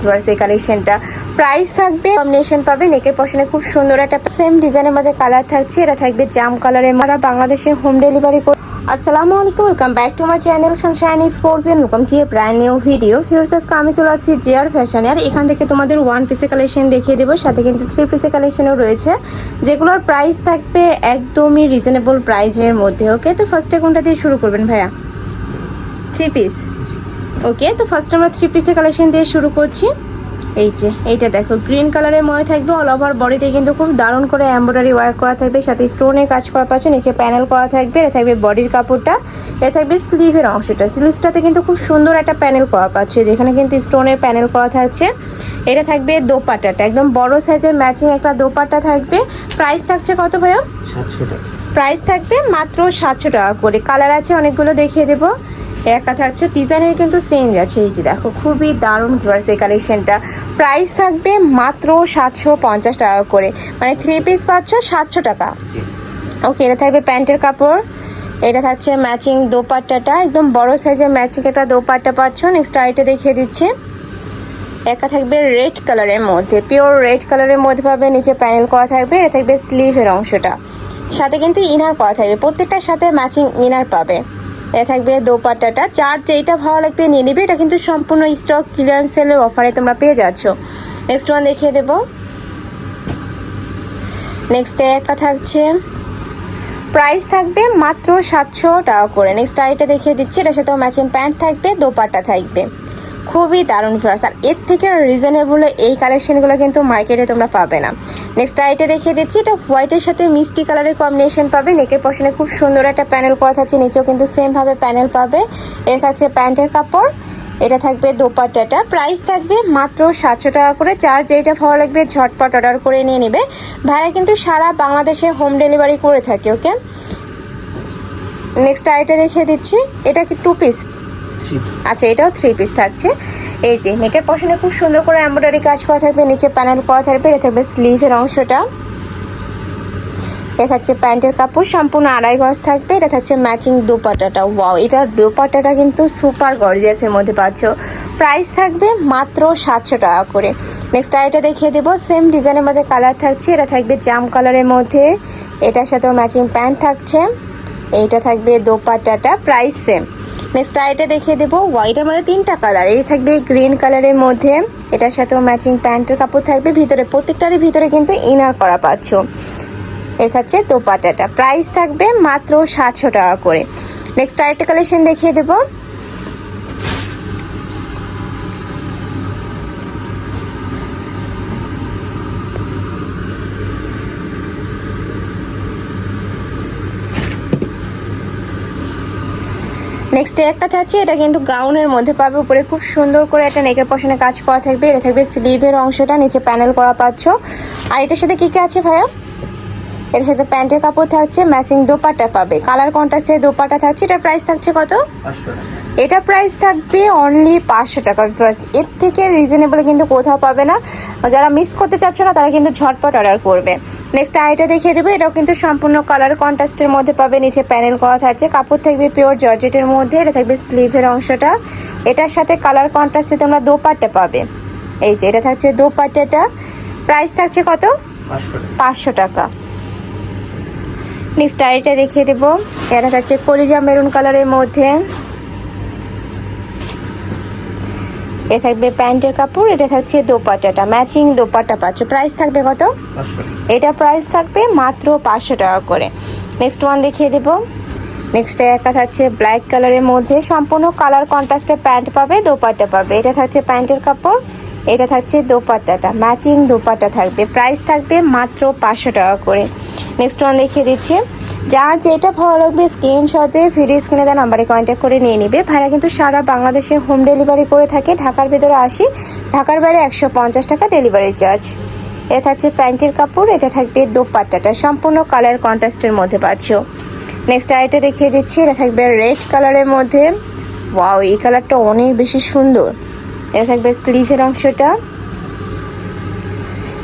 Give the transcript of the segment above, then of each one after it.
Viewers এই কালেকশনটা price থাকবে। কম্বিনেশন পাবে নেকের পশনে খুব সুন্দর একটা সেম ডিজাইনের মধ্যে কালার থাকছে। এটা থাকবে জাম কালারের মারা বাংলাদেশে হোম ডেলিভারি করে আসসালামু আলাইকুম welcome back to my channel sunshine স্পোর্টবিয়ান welcome to a brand new video ফিউর্স আজকে আমি চলে আসছি জিয়ার ফ্যাশনে আর এখান থেকে তোমাদের ওয়ান পিসের কালেকশন দেখিয়ে দেবো। সাথে কিন্তু থ্রি পিসের কালেকশনও রয়েছে। যেগুলোর প্রাইস থাকবে একদমই রিজনেবল প্রাইজের মধ্যে ওকে তো ফার্স্টে কোনটা দিয়ে শুরু করবেন ভাইয়া? থ্রি পিস ওকে তো ফার্স্ট আমরা থ্রি পিসের কালেকশন দিয়ে শুরু করছি। এই যে এইটা দেখো গ্রিন কালারের ময় থাকবে অল ওভার বডিতে কিন্তু খুব দারুণ করে এমব্রয়ডারি ওয়ার্ক করা থাকবে সাথে স্টোনের কাজ করা পাচ্ছে নিচে প্যানেল করা থাকবে এটা থাকবে বডির কাপড়টা এটা থাকবে স্লিভের অংশটা। স্লিভসটাতে কিন্তু খুব সুন্দর একটা প্যানেল করা পাচ্ছে যেখানে কিন্তু স্টোনের প্যানেল করা থাকছে। এটা থাকবে দোপাটাটা একদম বড় সাইজের ম্যাচিং একটা দোপাট্টা থাকবে। প্রাইস থাকছে কত ভাইয়া? সাতশো টাকা। প্রাইস থাকবে মাত্র সাতশো টাকা করে। কালার আছে অনেকগুলো দেখিয়ে দেবো। একটা থাকছে ডিজাইনের কিন্তু চেঞ্জ আছে। এই যে দেখো খুবই দারুণ ভিউয়ার্স এই কালেকশনটা প্রাইস থাকবে মাত্র সাতশো পঞ্চাশ টাকা করে। মানে থ্রি পিস পাচ্ছ সাতশো টাকা। ওকে এটা থাকবে প্যান্টের কাপড়। এটা থাকছে ম্যাচিং দোপাট্টাটা। একদম বড় সাইজের ম্যাচিং একটা দোপাট্টা পাচ্ছ। নেক্সট আইটে দেখিয়ে দিচ্ছি। একটা থাকবে রেড কালারের মধ্যে। পিওর রেড কালারের মধ্যে পাবে নিচে প্যানেল করা থাকবে। এটা থাকবে স্লিভের অংশটা। সাথে কিন্তু ইনার করা থাকবে। প্রত্যেকটার সাথে ম্যাচিং ইনার পাবে। থাকবে দোপাট্টাটা। চার্জ যেইটা ভালো লাগবে নিয়ে নেবে। এটা কিন্তু সম্পূর্ণ স্টক ক্লিয়ারেন্স সেলের অফারে তোমরা পেয়ে যাচ্ছ। নেক্সট ওয়ান দেখিয়ে দেবো। নেক্সট একটা থাকছে। প্রাইস থাকবে মাত্র সাতশো টাকা করে। নেক্সট আইটা দেখিয়ে দিচ্ছি। এটার সাথেও ম্যাচিং প্যান্ট থাকবে, দোপাট্টা থাকবে। খুবই দারুণ ফ্লার্স আর এর থেকে রিজনেবল এই কালেকশনগুলো কিন্তু মার্কেটে তোমরা পাবে না। নেক্সট আইটে দেখিয়ে দিচ্ছি, এটা হোয়াইটের সাথে মিষ্টি কালারের কম্বিনেশন পাবে। নেকের পশনে খুব সুন্দর একটা প্যানেল করা থাকছে নিচেও কিন্তু সেমভাবে প্যানেল পাবে। এর থাকছে প্যান্টের কাপড়, এটা থাকবে দোপাট্টাটা। প্রাইস থাকবে মাত্র সাতশো টাকা করে। চার যেটা ভালো লাগবে ঝটপট অর্ডার করে নিয়ে নেবে। ভাইরা কিন্তু সারা বাংলাদেশে হোম ডেলিভারি করে থাকে ওকে নেক্সট আইটা দেখিয়ে দিচ্ছি, এটা কি টু পিস আচ্ছা এটাও থ্রি পিস থাকছে। এই যে নেকের পশনে খুব সুন্দর করে এমব্রয়ডারি কাজ করা থাকবে, নিচে প্যানেল করা থাকবে, এটা থাকবে স্লিভের অংশটা। এটা থাকছে প্যান্টের কাপড়, সম্পূর্ণ আড়াই গজ থাকবে, এটা থাকছে ম্যাচিং দোপাট্টাটা। ওয়াও এটার দোপাট্টাটা কিন্তু সুপার গর্জিয়াসের মধ্যে পাচ্ছ। প্রাইস থাকবে মাত্র সাতশো টাকা করে। নেক্সট আইটা দেখিয়ে দেবো সেম ডিজাইনের মধ্যে কালার থাকছে, এটা থাকবে জাম কালারের মধ্যে। এটার সাথেও ম্যাচিং প্যান্ট থাকছে। এইটা থাকবে দোপাটাটা প্রাইস সেম নেক্সট আইটা দেখিয়ে দেবো। হোয়াইটের মধ্যে তিনটা কালার এই থাকবে গ্রিন কালারের মধ্যে। এটার সাথেও ম্যাচিং প্যান্টের কাপড় থাকবে। ভিতরে, প্রত্যেকটারই ভিতরে কিন্তু ইনার করা পাচ্ছ। এটা হচ্ছে দোপাটাটা প্রাইস থাকবে মাত্র সাতশো টাকা করে। নেক্সট আরেকটা কালেকশন দেখিয়ে দেবো। নেক্সট একটা থাকছে, এটা কিন্তু গাউনের মধ্যে পাবে। উপরে খুব সুন্দর করে একটা নেকের পশনে কাজ করা থাকবে। এটা থাকবে স্লিভের অংশটা, নিচে প্যানেল করা পাচ্ছ। আর এটার সাথে কী কী আছে ভাইয়া? এর সাথে প্যান্টের কাপড় থাকছে ম্যাচিং দোপাটা পাবে। কালার কন্ট্রাস্টে দোপাটা থাকছে, এটার প্রাইস থাকছে কত? এটা প্রাইস থাকবে অনলি পাঁচশো টাকা First, এর থেকে রিজনেবল কিন্তু কোথাও পাবে না। যারা মিস করতে চাচ্ছ না তারা কিন্তু ঝটপট অর্ডার করবে। নেক্সট আইটা দেখিয়ে দেবে। এটাও কিন্তু সম্পূর্ণ কালার কন্ট্রাস্টের মধ্যে পাবে। নিচে প্যানেল করা থাকছে। কাপড় থাকবে পিওর জর্জেটের মধ্যে। এটা থাকবে স্লিভের অংশটা। এটার সাথে কালার কন্ট্রাস্টে তোমরা দোপাট্টা পাবে। এই যে এটা থাকছে দোপাট্টাটা। প্রাইস থাকছে কত? পাঁচশো টাকা। নেক্সট আইটা দেখিয়ে দেবো। এটা থাকছে কলিজা মেরুন কালারের মধ্যে। এ থাকবে প্যান্টের কাপড় এটা থাকছে দোপাট্টাটা। ম্যাচিং দোপাট্টা পাচ্ছ। প্রাইস থাকবে কত? এটা প্রাইস থাকবে মাত্র পাঁচশো টাকা করে। নেক্সট ওয়ান দেখিয়ে দেবো। নেক্সট একটা থাকছে ব্ল্যাক কালারের মধ্যে। সম্পূর্ণ কালার কন্ট্রাস্টে প্যান্ট পাবে দোপাট্টা পাবে। এটা থাকছে প্যান্টের কাপড় এটা থাকছে দোপাট্টাটা। ম্যাচিং দোপাট্টা থাকবে। প্রাইস থাকবে মাত্র পাঁচশো টাকা করে। নেক্সট ওয়ান দেখিয়ে দিচ্ছি। যার যেটা ভালো লাগবে স্ক্রিনশটে ফ্রি স্ক্রিনে দেওয়া নাম্বারে কন্ট্যাক্ট করে নিয়ে নিবে। ভাড়া কিন্তু সারা বাংলাদেশে হোম ডেলিভারি করে থাকে। ঢাকার ভেতরে আসি। ঢাকার বাইরে একশো পঞ্চাশ টাকা ডেলিভারি চার্জ এটা থাকছে প্যান্টের কাপড়, এটা থাকবে দোপাট্টাটা। সম্পূর্ণ কালার কন্ট্রাস্টের মধ্যে পাচ্ছ। নেক্সট আইটা দেখিয়ে দিচ্ছি, এটা থাকবে রেড কালারের মধ্যে। ওয়াও এই কালারটা অনেক বেশি সুন্দর। এটা থাকবে স্লিভের অংশটা।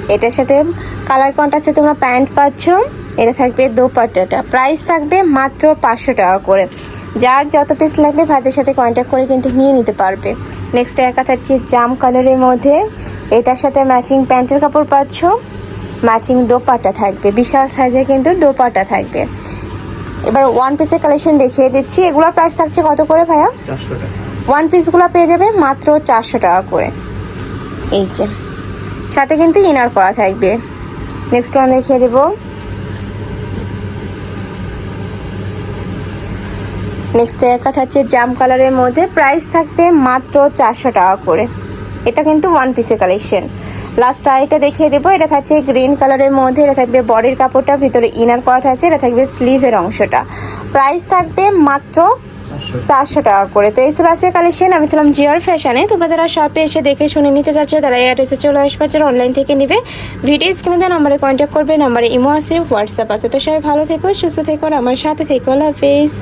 এটার সাথে কালার কন্ট্রাস্টে তোমরা প্যান্ট পাচ্ছ। এটা থাকবে দোপাট্টাটা। প্রাইস থাকবে মাত্র পাঁচশো টাকা করে। যার যত পিস লাগবে ভাতের সাথে কন্ট্যাক্ট করে কিন্তু নিয়ে নিতে পারবে। নেক্সট একা থাকছে জাম কালারের মধ্যে। এটার সাথে ম্যাচিং প্যান্টের কাপড় পাচ্ছ। ম্যাচিং দোপাটা থাকবে। বিশাল সাইজে কিন্তু দোপাটা থাকবে। এবার ওয়ান পিসের কালেকশন দেখিয়ে দিচ্ছি। এগুলোর প্রাইস থাকছে কত করে ভাইয়া? ওয়ান পিসগুলো পেয়ে যাবে মাত্র চারশো টাকা করে। এই যে। সাথে কিন্তু ইনার করা থাকবে। নেক্সট ওয়ান দেখিয়ে দেবো। নেক্সট একটা থাকছে জাম কালারের মধ্যে প্রাইস থাকবে মাত্র চারশো টাকা করে। এটা কিন্তু ওয়ান পিসের কালেকশন লাস্ট আইটা দেখিয়ে দেবো এটা থাকছে গ্রিন কালারের মধ্যে এটা থাকবে বডির কাপড়টা ভিতরে ইনার করা থাকছে এটা থাকবে স্লিভের অংশটা। প্রাইস থাকবে মাত্র চারশো। টাকা করে। তো এই সব আছে কালেকশন আমি ছিলাম জিয়ার ফ্যাশনে তোমরা যারা শপে এসে দেখে শুনে নিতে চাচ্ছ তারা এই অ্যাড্রেসে চলে আসবে যারা অনলাইন থেকে নিবে। ভিডিও স্ক্রিনে দেওয়া নাম্বারে কন্ট্যাক্ট করবে নাম্বারে ইমো আছে হোয়াটসঅ্যাপ আছে। তো সবাই ভালো থেকো সুস্থ থেকো আমার সাথে থেকো। আল্লাহ হাফেজ।